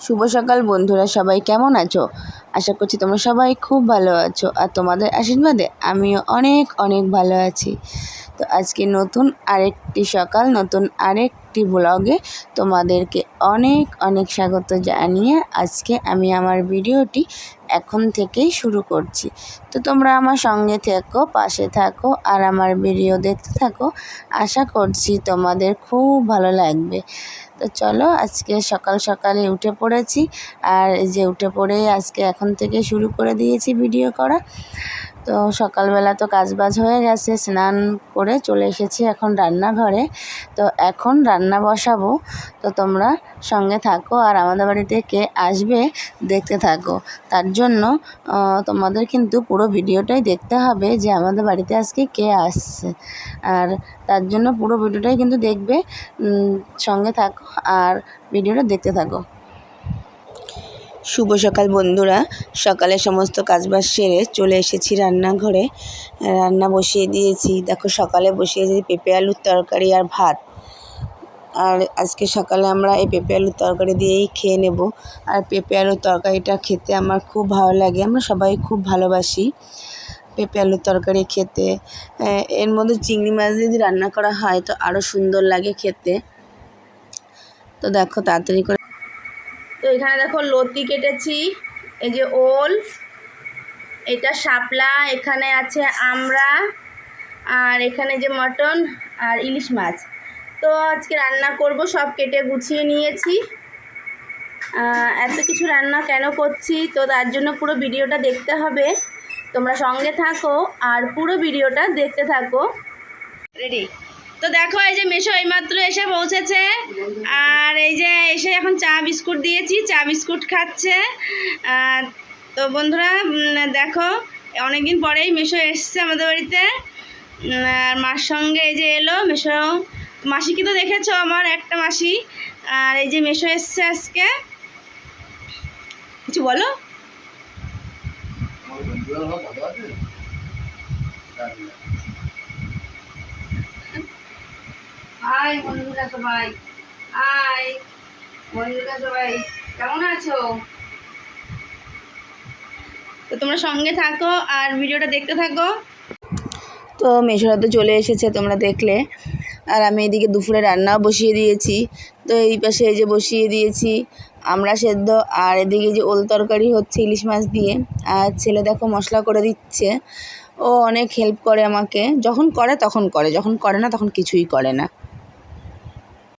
শুভ সকাল, বন্ধুরা সবাই কেমন আছো? আশা করছি তোমরা সবাই খুব ভালো আছো আর তোমাদের আশীর্বাদে আমিও অনেক অনেক ভালো আছি। তো আজকে নতুন আরেকটি সকাল, নতুন আরেকটি ব্লগে তোমাদেরকে অনেক অনেক স্বাগত জানিয়ে আজকে আমি আমার ভিডিওটি এখন থেকেই শুরু করছি। তো তোমরা আমার সঙ্গে থেকো, পাশে থাকো আর আমার ভিডিও দেখতে থাকো, আশা করছি তোমাদের খুব ভালো লাগবে। তো চলো আজকে সকাল সকালে উঠে পড়েছি আর যে উঠে পড়ে আজকে এখন থেকে শুরু করে দিয়েছি ভিডিও করা। তো সকালবেলা তো কাজবাজ হয়ে গেছে, স্নান করে চলে এসেছি এখন রান্নাঘরে। তো এখন রান্না বসাবো, তো তোমরা সঙ্গে থাকো আর আমাদের বাড়িতে কে আসবে দেখতে থাকো। তার জন্য তোমাদের কিন্তু পুরো ভিডিওটাই দেখতে হবে যে আমাদের বাড়িতে আজকে কে আসছে। আর তার জন্য পুরো ভিডিওটাই কিন্তু দেখবে সঙ্গে থাকো আর ভিডিওটা দেখতে থাকো। শুভ সকাল বন্ধুরা। সকালে সমস্ত কাজবাজ সেরে চলে এসেছি রান্নাঘরে। রান্না বসিয়ে দিয়েছি। দেখো সকালে বসিয়ে দিয়েছি পেঁপে আলুর তরকারি আর ভাত। আর আজকে সকালে আমরা এই পেঁপে আলুর তরকারি দিয়েই খেয়ে নেব। আর পেঁপে আলুর তরকারিটা খেতে আমার খুব ভালো লাগে। আমরা সবাই খুব ভালোবাসি পেঁপে আলুর তরকারি খেতে। এর মধ্যে চিংড়ি মাছ যদি রান্না করা হয় তো আরও সুন্দর লাগে খেতে। তো দেখো তাড়াতাড়ি করে তো এখানে দেখো লতি কেটেছি, এই যে ওল, এটা শাপলা, এখানে আছে আমরা আর এখানে যে মটন আর ইলিশ মাছ। তো আজকে রান্না করব, সব কেটে গুছিয়ে নিয়েছি। এত কিছু রান্না কেন করছি, তো তার জন্য পুরো ভিডিওটা দেখতে হবে। তোমরা সঙ্গে থাকো আর পুরো ভিডিওটা দেখতে থাকো। রেডি তো দেখো, এই যে মেশো এইমাত্র এসে পৌঁছেছে। আর এই যে এসে এখন চা বিস্কুট দিয়েছি, চা বিস্কুট খাচ্ছে। তো বন্ধুরা দেখো, অনেকদিন পরেই মেশো এসছে আমাদের বাড়িতে। আর মার সঙ্গে এই যে এলো মেশো। মাসিকে তো দেখেছ? আমার একটা মাসি। আর এই যে মেশো এসছে আজকে। কিছু বলো? হাই বন্ধুরা সবাই। হাই বন্ধুরা সবাই। কেমন আছো? তো তোমরা সঙ্গে থাকো আর ভিডিওটা দেখতে থাকো। তো মেশোরা তো চলে এসেছে তোমরা দেখলে। আর আমি এদিকে দুপুরে রান্নাও বসিয়ে দিয়েছি। তো এই পাশে এই যে বসিয়ে দিয়েছি আমরা সেদ্ধ আর এদিকে যে ওল তরকারি হচ্ছে ইলিশ মাছ দিয়ে। আর ছেলে দেখো মশলা করে দিচ্ছে। ও অনেক হেল্প করে আমাকে। যখন করে তখন করে, যখন করে না তখন কিছুই করে না।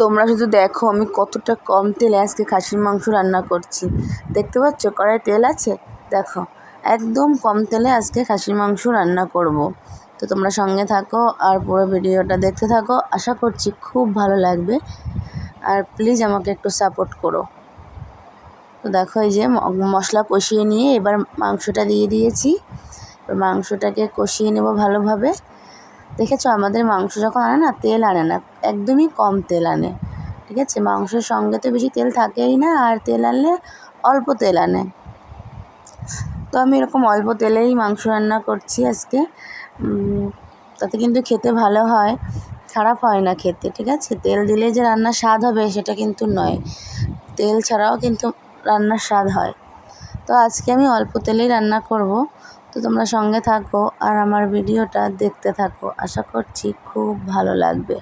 তোমরা শুধু দেখো আমি কতটা কম তেলে আজকে খাসির মাংস রান্না করছি। দেখতে পাচ্ছ কড়াই তেল আছে? দেখো, একদম কম তেলে আজকে খাসির মাংস রান্না করব। তো তোমরা সঙ্গে থাকো আর পুরো ভিডিওটা দেখতে থাকো। আশা করছি খুব ভালো লাগবে। আর প্লিজ আমাকে একটু সাপোর্ট করো। তো দেখো এই যে মশলা কষিয়ে নিয়ে এবার মাংসটা দিয়ে দিয়েছি। মাংসটাকে কষিয়ে নেব ভালোভাবে। দেখেছ? আমাদের মাংস যখন আনে না, তেল আনে না, একদমই কম তেল আনে, ঠিক আছে? মাংসের সঙ্গে তো বেশি তেল থাকেই না, আর তেল আনলে অল্প তেল আনে। তো আমি এরকম অল্প তেলেই মাংস রান্না করছি আজকে। তাতে কিন্তু খেতে ভালো হয়, খারাপ হয় না খেতে, ঠিক আছে? তেল দিলে যে রান্নার স্বাদ হবে সেটা কিন্তু নয়। তেল ছাড়াও কিন্তু রান্নার স্বাদ হয়। তো আজকে আমি অল্প তেলেই রান্না করব। তো তোমরা সঙ্গে থাকো আর আমার ভিডিওটা দেখতে থাকো। আশা করছি খুব ভালো লাগবে।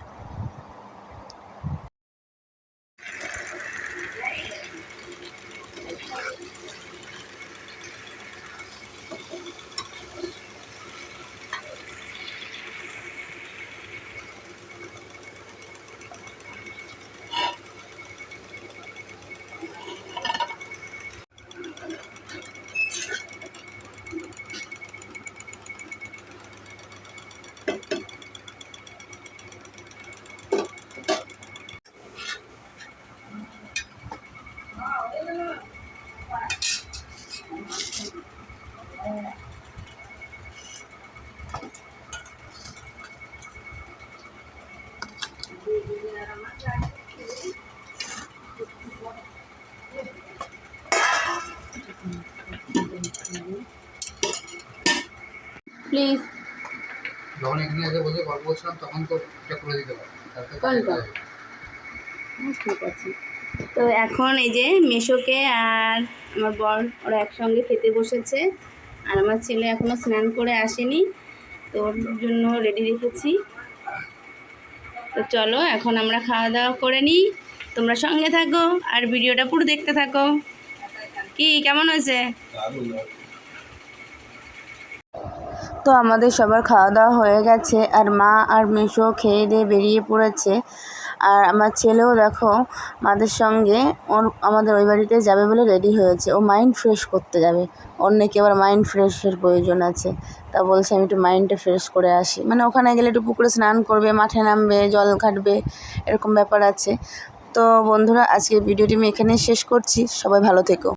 প্লিজ যখন এখানে এসে বসে গল্প করছিলাম তখন তো এটা করে দিতে পারো। ঠিক আছে তো এখন এই যে মেশোকে আর আমার বর, ওরা একসঙ্গে খেতে বসেছে। আর আমার ছেলে এখনও স্নান করে আসেনি, তো ওর জন্য রেডি রেখেছি। তো চলো, এখন আমরা খাওয়া দাওয়া করে নিই। তোমরা সঙ্গে থাকো আর ভিডিওটা পুরো দেখতে থাকো। কি, কেমন হয়েছে? তো আমাদের সবার খাওয়া দাওয়া হয়ে গেছে, আর মা আর মেশো খেয়ে দিয়ে বেরিয়ে পড়েছে। আর আমার ছেলেও দেখো মাদের সঙ্গে, ওর আমাদের ওই বাড়িতে যাবে বলে রেডি হয়েছে। ও মাইন্ড ফ্রেশ করতে যাবে। অনেকে নাকি আবার মাইন্ড ফ্রেশের প্রয়োজন আছে। তা বলছে আমি একটু মাইন্ডটা ফ্রেশ করে আসি। মানে ওখানে গেলে একটু পুকুরে স্নান করবে, মাঠে নামবে, জল ঘাটবে, এরকম ব্যাপার আছে। তো বন্ধুরা আজকে ভিডিওটি আমি এখানেই শেষ করছি। সবাই ভালো থেকো।